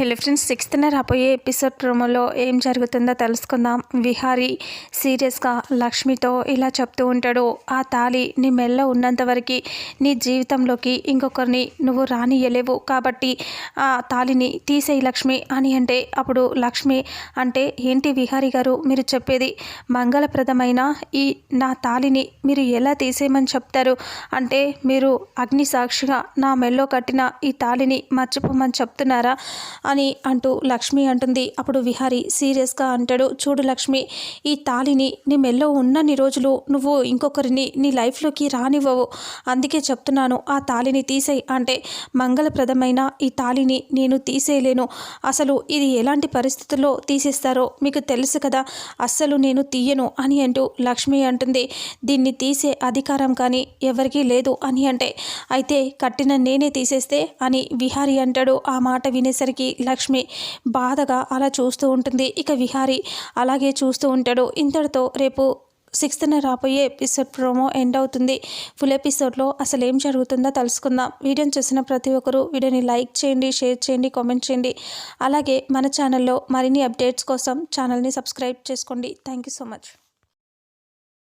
Hello friends సిక్స్త్న రాబోయే episode ప్రోమోలో ఏం జరుగుతుందో తెలుసుకుందాం. విహారి సీరియస్గా లక్ష్మితో ఇలా చెప్తూ ఉంటాడు ఆ తాళి నీ మెల్ల ఉన్నంతవరకు నీ జీవితంలోకి ఇంకొకరిని నువ్వు రానియలేవు కాబట్టి ఆ తాళిని తీసేయి లక్ష్మి అని అంటే అప్పుడు లక్ష్మి అంటే ఏంటి విహారి గారు మీరు చెప్పేది మంగళప్రదమైన? ఈ నా తాళిని మీరు ఎలా తీసేయమని చెప్తారు? అంటే మీరు అగ్ని సాక్షిగా నా మెల్లో కట్టిన ఈ తాళిని మర్చిపోమని చెప్తున్నారా? అని అంటూ లక్ష్మి అంటుంది. అప్పుడు విహారి సీరియస్గా అంటాడు చూడు లక్ష్మి ఈ తాళిని నీ మెల్లో ఉన్నన్ని రోజులు నువ్వు ఇంకొకరిని నీ లైఫ్లోకి రానివ్వవు. అందుకే చెప్తున్నాను ఆ తాళిని తీసేయి అంటే మంగళప్రదమైన ఈ తాళిని నేను తీసేయలేను. అసలు ఇది ఎలాంటి పరిస్థితుల్లో తీసేస్తారో మీకు తెలుసు కదా అస్సలు నేను తీయను అని అంటూ లక్ష్మి అంటుంది. దీన్ని తీసే అధికారం కానీ ఎవరికీ లేదు అని అంటే అయితే కట్టిన నేనే తీసేస్తే అని విహారి అంటాడు. ఆ మాట వినేసరికి లక్ష్మి బాధగా అలా చూస్తూ ఉంటుంది. ఇక విహారి అలాగే చూస్తూ ఉంటాడు. ఇంతటితో రేపు సిక్స్త్న రాబోయే ఎపిసోడ్ ప్రోమో ఎండ్ అవుతుంది. ఫుల్ ఎపిసోడ్లో అసలు ఏం జరుగుతుందో తెలుసుకుందాం. వీడియోని చూసిన ప్రతి ఒక్కరూ వీడియోని లైక్ చేయండి షేర్ చేయండి కామెంట్ చేయండి. అలాగే మన ఛానల్లో మరిన్ని అప్డేట్స్ కోసం ఛానల్ని సబ్స్క్రైబ్ చేసుకోండి. Thank you so much.